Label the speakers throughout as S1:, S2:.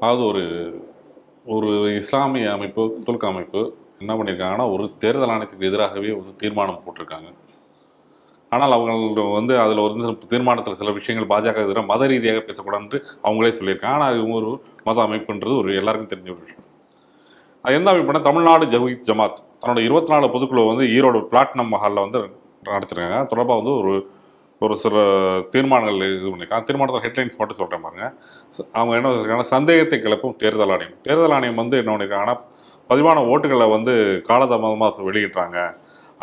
S1: அதாவது ஒரு ஒரு இஸ்லாமிய அமைப்பு துல்க அமைப்பு என்ன பண்ணியிருக்காங்கன்னா ஒரு தேர்தல் ஆணையத்துக்கு எதிராகவே ஒரு தீர்மானம் போட்டிருக்காங்க. ஆனால் அவங்க வந்து அதில் ஒரு சில தீர்மானத்தில் சில விஷயங்கள் பாஜக எதிராக மத ரீதியாக பேசக்கூடாதுன்னு அவங்களே சொல்லியிருக்காங்க. ஆனால் இவங்க ஒரு மத அமைப்புன்றது ஒரு எல்லாருக்கும் தெரிஞ்ச ஒரு விஷயம். அது எந்த அமைப்புனா தமிழ்நாடு ஜவஹித் ஜமாத். தன்னோட இருபத்தி நாலு பொதுக்குழு வந்து ஈரோடு பிளாட்டினம் மஹாலில் வந்து நடத்திருக்காங்க. தொடர்பாக வந்து ஒரு ஒரு சில தீர்மானங்கள் இது பண்ணியிருக்காங்க. தீர்மானத்தில் ஹெட்லைன்ஸ் மட்டும் சொல்கிறேன் பாருங்க. அவங்க என்ன சொல்லியிருக்காங்கன்னா சந்தேகத்தை கிளப்பும் தேர்தல் ஆணையம். தேர்தல் ஆணையம் வந்து என்ன பண்ணியிருக்காங்கன்னா பதிவான ஓட்டுகளை வந்து காலதாமதமாக வெளியிடுறாங்க.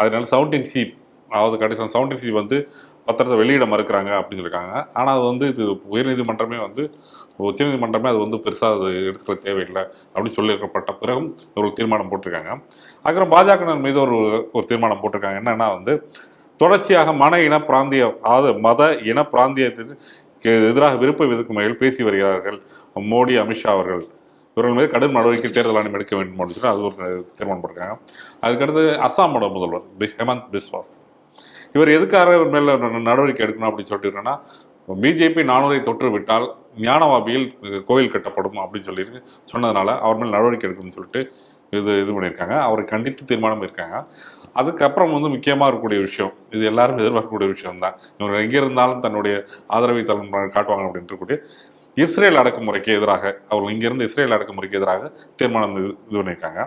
S1: அதனால செவன்டீன் சி அதாவது கடைசி செவன்டீன் சி வந்து பத்திரத்தை வெளியிட மறுக்கிறாங்க அப்படின்னு சொல்லியிருக்காங்க. ஆனால் அது வந்து இது உயர்நீதிமன்றமே வந்து உச்சநீதிமன்றமே அது வந்து பெருசாக அது எடுத்துக்க தேவையில்லை அப்படின்னு சொல்லியிருக்கப்பட்ட பிறகும் ஒரு தீர்மானம் போட்டிருக்காங்க. அதுக்கப்புறம் பாஜகவினர் மீது ஒரு ஒரு தீர்மானம் போட்டிருக்காங்க. என்னன்னா வந்து தொடர்ச்சியாக மன இன பிராந்திய அதாவது மத இன பிராந்தியத்திற்கு எதிராக விருப்ப விதிக்கும் வகையில் பேசி வருகிறார்கள் மோடி அமித்ஷா அவர்கள். இவர்கள் மீது கடும் நடவடிக்கை தேர்தல் ஆணையம் எடுக்க வேண்டும் அப்படின்னு சொல்லி அது ஒரு தீர்மானம் போட்டிருக்காங்க. அதுக்கடுத்து அஸ்ஸாமோட முதல்வர் பி- ஹெமந்த் பிஸ்வாஸ் இவர் எதுக்காக இவர் மேல நடவடிக்கை எடுக்கணும் அப்படின்னு சொல்லிட்டு பிஜேபி நானூரை தொற்று விட்டால் ஞானவாபியில் கோயில் கட்டப்படும் அப்படின்னு சொல்லி சொன்னதுனால அவர் மேல் நடவடிக்கை எடுக்கணும்னு சொல்லிட்டு இது இது பண்ணியிருக்காங்க. அவரை கண்டித்து தீர்மானம் இருக்காங்க அதுக்கப்புறம் வந்து முக்கியமாக இருக்கக்கூடிய விஷயம் இது எல்லாரும் எதிர்பார்க்கக்கூடிய விஷயம் தான் இவர் எங்கே இருந்தாலும் தன்னுடைய ஆதரவை தன் காட்டுவாங்க அப்படின்னு இருக்கக்கூடிய இஸ்ரேல் அடக்குமுறைக்கு எதிராக அவர்கள் இங்கேருந்து இஸ்ரேல் அடக்குமுறைக்கு எதிராக தீர்மானம் இது இது பண்ணியிருக்காங்க.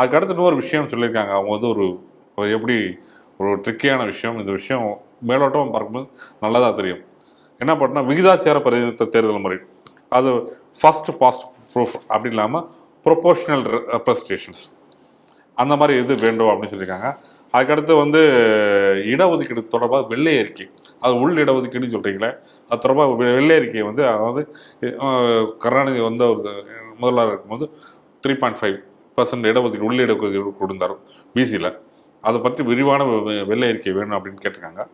S1: அதுக்கடுத்து இன்னொரு விஷயம் சொல்லியிருக்காங்க. அவங்க வந்து ஒரு எப்படி ஒரு ட்ரிக்கியான விஷயம். இந்த விஷயம் மேலோட்டம் பார்க்கும்போது நல்லதாக தெரியும். என்ன பண்ணால் விகிதாச்சார பிரதிநிதித்துவ தேர்தல் முறை. அது ஃபர்ஸ்ட் பாஸ்ட் ப்ரூஃப் அப்படி இல்லாமல் ப்ரொபோஷனல் ரெப்ரஸன்டேஷன்ஸ் அந்த மாதிரி இது வேண்டும் அப்படின்னு சொல்லியிருக்காங்க. அதுக்கடுத்து வந்து இடஒதுக்கீடு தொடர்பாக வெள்ளை அறிக்கை. அது உள் இடஒதுக்கீடுன்னு சொல்கிறீங்களே அது தொடர்பாக வெ- வெள்ளை அறிக்கையை வந்து அதாவது கருணாநிதி வந்து ஒரு முதல்வர் இருக்கும்போது த்ரீ பாயிண்ட் ஃபைவ் பர்சன்ட் இடஒதுக்கீடு உள் இடஒதுக்கீடு கொடுத்தார் பிசியில் அதை பற்றி விரிவான வெ- வெள்ளை அறிக்கை வேணும் அப்படின்னு கேட்டிருக்காங்க.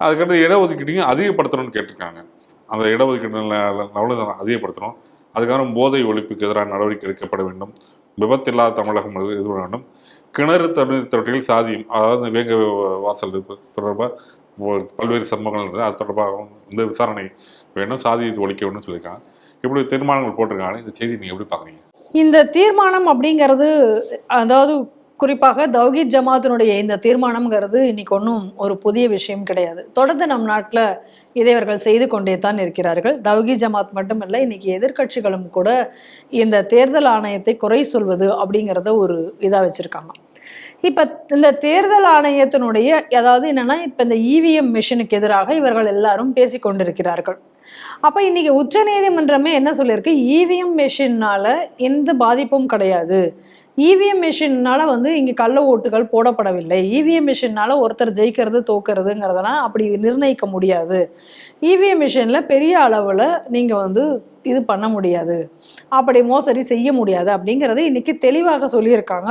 S1: அதுக்கடுத்து இடஒதுக்கீட்டையும் அதிகப்படுத்தணும்னு கேட்டிருக்காங்க. அந்த இடஒதுக்கீடு அதிகப்படுத்தணும். அதுக்கான போதை ஒழிப்புக்கு எதிரான நடவடிக்கை எடுக்கப்பட வேண்டும். விபத்தில்லாத தமிழகம் இது வேண்டும். கிணறு தண்ணீர் தொட்டியில் சாதியம் அதாவது வேங்க வாசல் தொடர்பாக ஒரு பல்வேறு சம்பவங்கள் இருந்தது அது தொடர்பாக வந்து விசாரணை வேணும் சாதியை ஒழிக்க வேணும்னு சொல்லியிருக்காங்க. இப்படி தீர்மானங்கள் போட்டிருக்காங்க. இந்த செய்தி நீங்கள் எப்படி பார்க்குறீங்க?
S2: இந்த தீர்மானம் அப்படிங்கிறது அதாவது குறிப்பாக தௌஹீத் ஜமாத்தினுடைய இந்த தீர்மானம்ங்கிறது இன்னைக்கு ஒன்றும் ஒரு புதிய விஷயம் கிடையாது. தொடர்ந்து நம் நாட்டில் இதை அவர்கள் செய்து கொண்டே தான் இருக்கிறார்கள். தௌஹீத் ஜமாத் மட்டுமல்ல இன்னைக்கு எதிர்க்கட்சிகளும் கூட இந்த தேர்தல் ஆணையத்தை குறை சொல்வது அப்படிங்கிறத ஒரு இதாக வச்சுருக்காங்க. இப்போ இந்த தேர்தல் ஆணையத்தினுடைய அதாவது என்னென்னா இப்போ இந்த இவிஎம் மிஷினுக்கு எதிராக இவர்கள் எல்லாரும் பேசி கொண்டிருக்கிறார்கள். அப்போ இன்னைக்கு உச்சநீதிமன்றமே என்ன சொல்லியிருக்கு? இவிஎம் மிஷினால் எந்த பாதிப்பும் கிடையாது. இவிஎம் மிஷினால் வந்து இங்கே கள்ள ஓட்டுகள் போடப்படவில்லை. இவிஎம் மிஷினால் ஒருத்தர் ஜெயிக்கிறது தோக்கிறதுங்கிறதெல்லாம் அப்படி நிர்ணயிக்க முடியாது. இவிஎம் மிஷினில் பெரிய அளவில் நீங்கள் வந்து இது பண்ண முடியாது. அப்படி மோசடி செய்ய முடியாது அப்படிங்கிறத இன்னைக்கு தெளிவாக சொல்லியிருக்காங்க.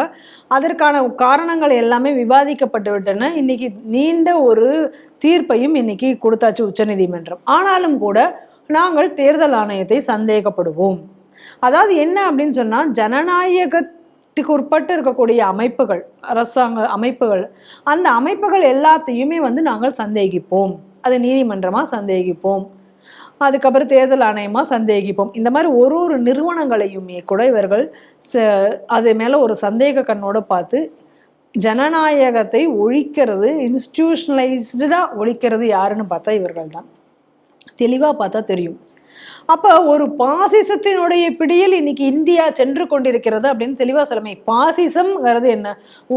S2: அதற்கான காரணங்கள் எல்லாமே விவாதிக்கப்பட்டு விட்டன. இன்றைக்கி நீண்ட ஒரு தீர்ப்பையும் இன்னைக்கு கொடுத்தாச்சு உச்சநீதிமன்றம். ஆனாலும் கூட நாங்கள் தேர்தல் ஆணையத்தை சந்தேகப்படுவோம். அதாவது என்ன அப்படின்னு சொன்னால் ஜனநாயக ஜனநாயகத்துக்கு உட்பட்டு இருக்கக்கூடிய அமைப்புகள் அரசாங்க அமைப்புகள் அந்த அமைப்புகள் எல்லாத்தையுமே வந்து நாங்கள் சந்தேகிப்போம். அது நீதிமன்றமாக சந்தேகிப்போம். அதுக்கப்புறம் தேர்தல் ஆணையமாக சந்தேகிப்போம். இந்த மாதிரி ஒரு ஒரு நிறுவனங்களையுமே கூட இவர்கள் ச- அது மேலே ஒரு சந்தேக கண்ணோடு பார்த்து ஜனநாயகத்தை ஒழிக்கிறது இன்ஸ்டியூஷனலைஸ்டாக ஒழிக்கிறது யாருன்னு பார்த்தா இவர்கள் தான் தெளிவாக பார்த்தா தெரியும். அப்போ ஒரு பாசிசத்தினுடைய பிடியில் இன்னைக்கு இந்தியா சென்று கொண்டிருக்கிறது அப்படின்னு தெளிவாக சொல்லமே. பாசிசம்ங்கிறது என்ன?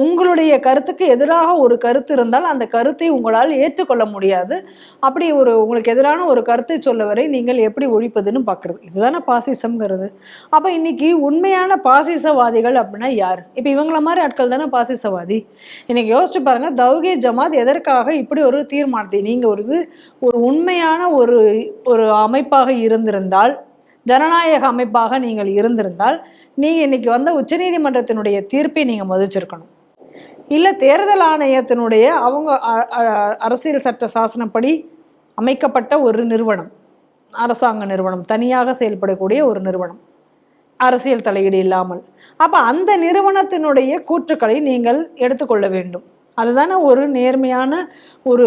S2: உங்களுடைய கருத்துக்கு எதிராக ஒரு கருத்து இருந்தால் அந்த கருத்தை உங்களால் ஏற்றுக்கொள்ள முடியாது. அப்படி ஒரு உங்களுக்கு எதிரான ஒரு கருத்தை சொல்ல வரை நீங்கள் எப்படி ஒழிப்பதுன்னு பார்க்குறது. இதுதானே பாசிசம்ங்கிறது. அப்போ இன்னைக்கு உண்மையான பாசிசவாதிகள் அப்படின்னா யார்? இப்போ இவங்கள மாதிரி ஆட்கள் தானே பாசிசவாதி. இன்னைக்கு யோசிச்சு பாருங்க தௌகே ஜமாத் எதற்காக இப்படி ஒரு தீர்மானத்தை நீங்கள் ஒரு இது ஒரு உண்மையான ஒரு ஒரு அமைப்பாக இருந்திருந்தால் ஜனநாயக அமைப்பாக நீங்கள் இருந்திருந்தால் நீங்கள் இன்னைக்கு வந்த உச்சநீதிமன்றத்தினுடைய தீர்ப்பை நீங்கள் மதிச்சிருக்கணும். இல்லை தேர்தல் ஆணையத்தினுடைய அவங்க அ- அரசியல் சட்ட சாசனப்படி அமைக்கப்பட்ட ஒரு நிறுவனம் அரசாங்க நிறுவனம் தனியாக செயல்படக்கூடிய ஒரு நிறுவனம் அரசியல் தலையீடு இல்லாமல். அப்போ அந்த நிறுவனத்தினுடைய கூற்றுக்களை நீங்கள் எடுத்துக்கொள்ள வேண்டும். அதுதானே ஒரு நேர்மையான ஒரு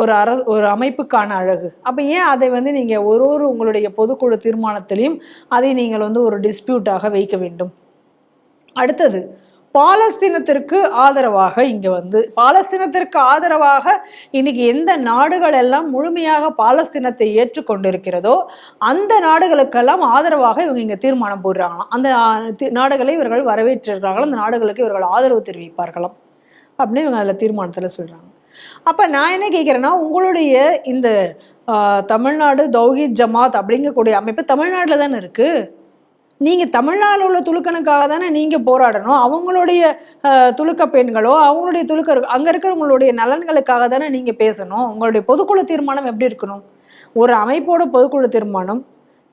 S2: ஒரு அர ஒரு அமைப்புக்கான அழகு. அப்போ ஏன் அதை வந்து நீங்கள் ஒரு ஒரு உங்களுடைய பொதுக்குழு தீர்மானத்திலையும் அதை நீங்கள் வந்து ஒரு டிஸ்பியூட்டாக வைக்க வேண்டும்? அடுத்தது பாலஸ்தீனத்திற்கு ஆதரவாக இங்கே வந்து பாலஸ்தீனத்திற்கு ஆதரவாக இன்னைக்கு எந்த நாடுகள் எல்லாம் முழுமையாக பாலஸ்தீனத்தை ஏற்றுக்கொண்டிருக்கிறதோ அந்த நாடுகளுக்கெல்லாம் ஆதரவாக இவங்க இங்கே தீர்மானம் போடுறாங்களாம். அந்த நாடுகளை இவர்கள் வரவேற்றிருக்கிறார்களாம் அந்த நாடுகளுக்கு இவர்கள் ஆதரவு தெரிவிப்பார்களாம். அப்படின்னு இவங்க அதில் தீர்மானத்தில் சொல்கிறாங்க அப்போ நான் என்ன கேட்குறேன்னா உங்களுடைய இந்த தமிழ்நாடு தௌஹித் ஜமாத் அப்படிங்கக்கூடிய அமைப்பு தமிழ்நாட்டில் தானே இருக்குது நீங்கள் தமிழ்நாட்டில் உள்ள துலுக்கனுக்காக தானே நீங்கள் போராடணும்? அவங்களுடைய துலுக்க பெண்களோ அவங்களுடைய துலுக்க அங்கே இருக்கிறவங்களுடைய நலன்களுக்காக தானே நீங்கள் பேசணும்? உங்களுடைய பொதுக்குழு தீர்மானம் எப்படி இருக்கணும்? ஒரு அமைப்போட பொதுக்குழு தீர்மானம்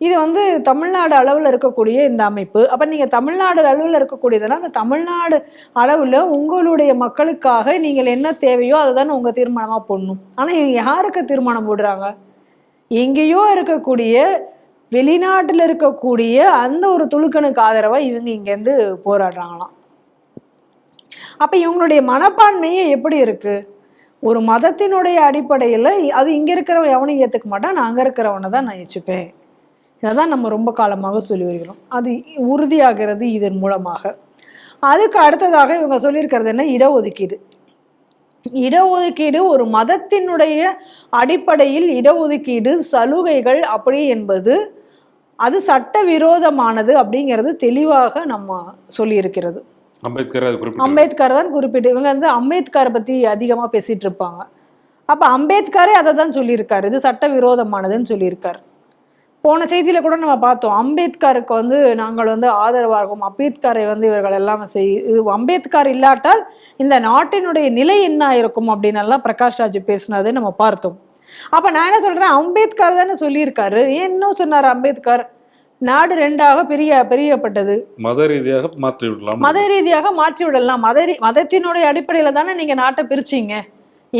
S2: இது வந்து தமிழ்நாடு அளவில் இருக்கக்கூடிய இந்த அமைப்பு. அப்போ நீங்கள் தமிழ்நாடு அளவில் இருக்கக்கூடியதுன்னா அந்த தமிழ்நாடு அளவில் உங்களுடைய மக்களுக்காக நீங்கள் என்ன தேவையோ அதை தானே உங்கள் தீர்மானமாக போடணும். ஆனால் இவங்க யாருக்கு தீர்மானம் போடுறாங்க? எங்கேயோ இருக்கக்கூடிய வெளிநாட்டில் இருக்கக்கூடிய அந்த ஒரு துளுக்கனுக்கு ஆதரவாக இவங்க இங்கேருந்து போராடுறாங்களாம். அப்போ இவங்களுடைய மனப்பான்மையே எப்படி இருக்குது ஒரு மதத்தினுடைய அடிப்படையில் அது இங்கே இருக்கிறவன் எவனையும் ஏற்றுக்க மாட்டான் நான் அங்கே இருக்கிறவனை தான் நான் வச்சுப்பேன் இதை தான் நம்ம ரொம்ப காலமாக சொல்லி வருகிறோம். அது உறுதியாகிறது இதன் மூலமாக. அதுக்கு அடுத்ததாக இவங்க சொல்லியிருக்கிறது என்ன? இடஒதுக்கீடு. இடஒதுக்கீடு ஒரு மதத்தினுடைய அடிப்படையில் இடஒதுக்கீடு சலுகைகள் அப்படி என்பது அது சட்டவிரோதமானது அப்படிங்கிறது தெளிவாக நம்ம சொல்லியிருக்கிறது.
S1: அம்பேத்கர்
S2: தான் குறிப்பிட்டு இவங்க வந்து அம்பேத்கரை பத்தி அதிகமா பேசிட்டு இருப்பாங்க. அப்ப அம்பேத்கரே அதை தான் சொல்லியிருக்காரு. இது சட்டவிரோதமானதுன்னு சொல்லியிருக்காரு. போன செய்தியில கூட நம்ம பார்த்தோம். அம்பேத்கருக்கு வந்து நாங்கள் வந்து ஆதரவாகும். அம்பேத்கரை வந்து இவர்கள் எல்லாம் செய் இது அம்பேத்கர் இல்லாட்டால் இந்த நாட்டினுடைய நிலை என்ன இருக்கும் அப்படின்னு எல்லாம் பிரகாஷ் ராஜ் பேசினதை நம்ம பார்த்தோம். அப்ப நான் என்ன சொல்றேன்? அம்பேத்கர் தானே சொல்லியிருக்காரு. ஏன் இன்னும் சொன்னார் அம்பேத்கர்? நாடு ரெண்டாக பிரிய பிரியப்பட்டது.
S1: மத ரீதியாக மாற்றி விடலாம்.
S2: மத ரீதியாக மாற்றி விடலாம். மத மதத்தினுடைய அடிப்படையில தானே நீங்க நாட்டை பிரிச்சீங்க.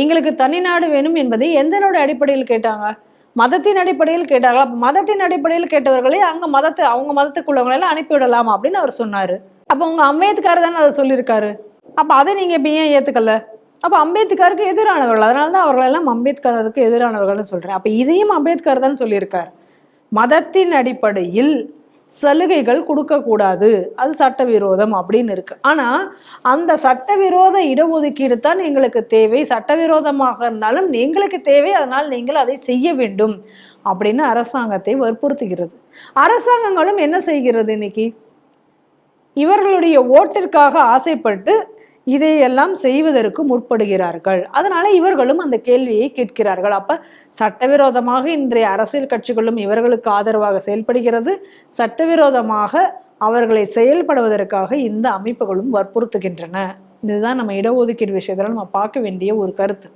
S2: எங்களுக்கு தனி நாடு வேணும் என்பதை எந்தனுடைய அடிப்படையில் கேட்டாங்க? மதத்தின் அடிப்படையில் கேட்டார்கள். அப்போ மதத்தின் அடிப்படையில் கேட்டவர்களே அங்கே மதத்தை அவங்க மதத்துக்குள்ளவங்களெல்லாம் எல்லாம் அனுப்பி அப்படின்னு அவர் சொன்னார். அப்போ உங்கள் அம்பேத்கர் தானே அதை சொல்லியிருக்காரு. அப்போ அதை நீங்கள் இப்போ ஏன் ஏற்றுக்கல அப்போ அம்பேத்கருக்கு எதிரானவர்கள். அதனால தான் அவர்களெல்லாம் அம்பேத்கருக்கு எதிரானவர்கள்னு சொல்கிறேன் அப்போ இதையும் அம்பேத்கர் தான் சொல்லியிருக்கார். மதத்தின் அடிப்படையில் சலுகைகள் கொடுக்கக்கூடாது. அது சட்டவிரோதம் அப்படின்னு இருக்கு. ஆனால் அந்த சட்டவிரோத இடஒதுக்கீடு தான் எங்களுக்கு தேவை. சட்டவிரோதமாக இருந்தாலும் எங்களுக்கு தேவை. அதனால் நீங்கள் அதை செய்ய வேண்டும் அப்படின்னு அரசாங்கத்தை வற்புறுத்துகிறது. அரசாங்கங்களும் என்ன செய்கிறது இன்னைக்கு? இவர்களுடைய ஓட்டிற்காக ஆசைப்பட்டு இதையெல்லாம் செய்வதற்கு முற்படுகிறார்கள். அதனால இவர்களும் அந்த கேள்வியை கேட்கிறார்கள். அப்ப சட்டவிரோதமாக இன்றைய அரசியல் கட்சிகளும் இவர்களுக்கு ஆதரவாக செயல்படுகிறது. சட்டவிரோதமாக அவர்களை செயல்படுவதற்காக இந்த அமைப்புகளும் வற்புறுத்துகின்றன. இதுதான் நம்ம இடஒதுக்கீடு விஷயத்துல நம்ம பார்க்க வேண்டிய ஒரு கருத்து.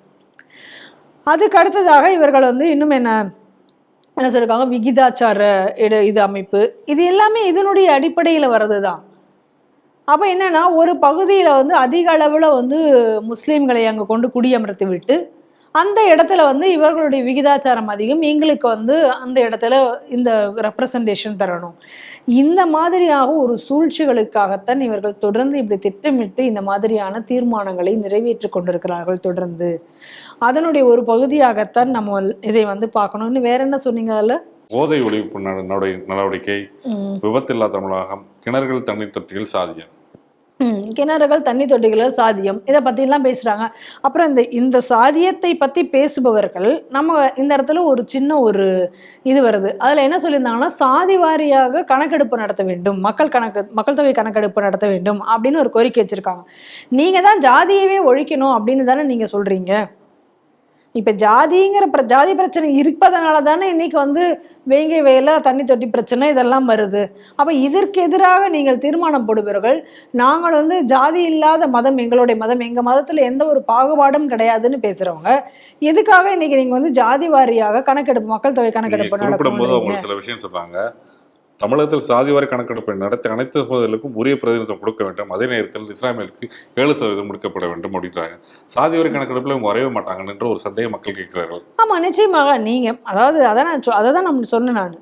S2: அதுக்கு அடுத்ததாக இவர்கள் வந்து இன்னும் என்ன என்ன சொல்லியிருக்காங்க விகிதாச்சார இட இது அமைப்பு. இது எல்லாமே இதனுடைய அடிப்படையில் வர்றது தான் அப்போ என்னென்னா ஒரு பகுதியில் வந்து அதிக அளவில் வந்து முஸ்லீம்களை அங்கே கொண்டு குடியமர்த்தி விட்டு அந்த இடத்துல வந்து இவர்களுடைய விகிதாச்சாரம் அதிகம். எங்களுக்கு வந்து அந்த இடத்துல இந்த ரெப்ரசன்டேஷன் தரணும். இந்த மாதிரியாக ஒரு சூழ்ச்சிகளுக்காகத்தான் இவர்கள் தொடர்ந்து இப்படி திட்டமிட்டு இந்த மாதிரியான தீர்மானங்களை நிறைவேற்றி கொண்டிருக்கிறார்கள் தொடர்ந்து. அதனுடைய ஒரு பகுதியாகத்தான் நம்ம இதை வந்து பார்க்கணும்னு வேற என்ன சொன்னீங்க அதில்?
S1: போதை ஒழிப்பு நட- நடவடி- நடவடிக்கை விபத்தில்லா தமிழகம் கிணறுகள் தண்ணீர் தொட்டிகள் சாதியம்
S2: கிணறுகள் தண்ணி தொட்டிகள் சாதியம் இதை பற்றிலாம் பேசுகிறாங்க அப்புறம் இந்த இந்த சாதியத்தை பற்றி பேசுபவர்கள் நம்ம இந்த இடத்துல ஒரு சின்ன ஒரு இது வருது. அதில் என்ன சொல்லியிருந்தாங்கன்னா சாதி வாரியாக கணக்கெடுப்பு நடத்த வேண்டும். மக்கள் கணக்கு மக்கள் தொகை கணக்கெடுப்பு நடத்த வேண்டும் அப்படின்னு ஒரு கோரிக்கை வச்சுருக்காங்க. நீங்கள் தான் ஜாதியவே ஒழிக்கணும் அப்படின்னு தானே நீங்கள் சொல்கிறீங்க இப்போ ஜாதிங்கிற பிர ஜாதி பிரச்சனை இருப்பதனால தானே இன்னைக்கு வந்து வேங்கை வயல தண்ணி தொட்டி பிரச்சனை இதெல்லாம் வருது. அப்போ இதற்கு எதிராக நீங்கள் தீர்மானம் போடுவீர்கள் நாங்கள் வந்து ஜாதி இல்லாத மதம் எங்களுடைய மதம் எங்கள் மதத்தில் எந்த ஒரு பாகுபாடும் கிடையாதுன்னு பேசுகிறவங்க எதுக்காக இன்னைக்கு நீங்கள் வந்து ஜாதி வாரியாக கணக்கெடுப்பு மக்கள் தொகை கணக்கெடுப்பு
S1: குறிப்பிடும் போது சில விஷயம் சொல்றாங்க. தமிழகத்தில் சாதிவாரி கணக்கெடுப்பை நடத்தி அனைத்து சகோதரர்களுக்கும் உரிய பிரதிநிதித்துவம் கொடுக்க வேண்டும். அதே நேரத்தில் இஸ்லாமியர்களுக்கு ஏழு சதவீதம் கொடுக்கப்பட வேண்டும் அப்படின்றாங்க. சாதிவாரி கணக்கெடுப்பில் இவங்க வரைய மாட்டாங்கன்னு ஒரு சந்தேகம் மக்கள் கேட்கிறார்கள்.
S2: ஆமாம் நிச்சயமாக நீங்கள் அதாவது அதை நான் சொ- அதை தான் நம்ம சொன்னேன் நான்.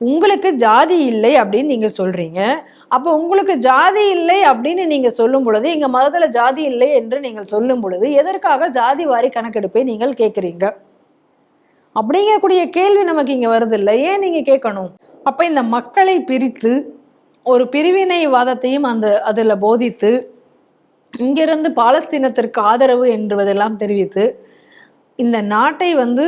S2: உங்களுக்கு ஜாதி இல்லை அப்படின்னு நீங்கள் சொல்கிறீங்க அப்போ உங்களுக்கு ஜாதி இல்லை அப்படின்னு நீங்கள் சொல்லும் பொழுது எங்கள் மதத்தில் ஜாதி இல்லை என்று நீங்கள் சொல்லும் பொழுது எதற்காக ஜாதி வாரி கணக்கெடுப்பை நீங்கள் கேட்குறீங்க? அப்படிங்கக்கூடிய கேள்வி நமக்கு இங்கே வருது இல்லை ஏன் நீங்கள் கேட்கணும்? அப்போ இந்த மக்களை பிரித்து ஒரு பிரிவினைவாதத்தையும் அந்த அதில் போதித்து இங்கிருந்து பாலஸ்தீனத்திற்கு ஆதரவு என்பதெல்லாம் தெரிவித்து இந்த நாட்டை வந்து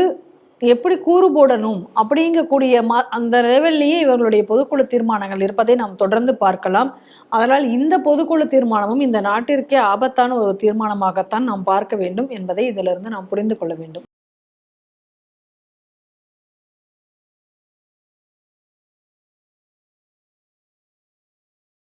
S2: எப்படி கூறு போடணும் அப்படிங்கக்கூடிய மா அந்த லெவல்லையே இவர்களுடைய பொதுக்குழு தீர்மானங்கள் இருப்பதை நாம் தொடர்ந்து பார்க்கலாம். அதனால் இந்த பொதுக்குழு தீர்மானமும் இந்த நாட்டிற்கே ஆபத்தான ஒரு தீர்மானமாகத்தான் நாம் பார்க்க வேண்டும் என்பதை இதிலிருந்து நாம் புரிந்து கொள்ள வேண்டும்.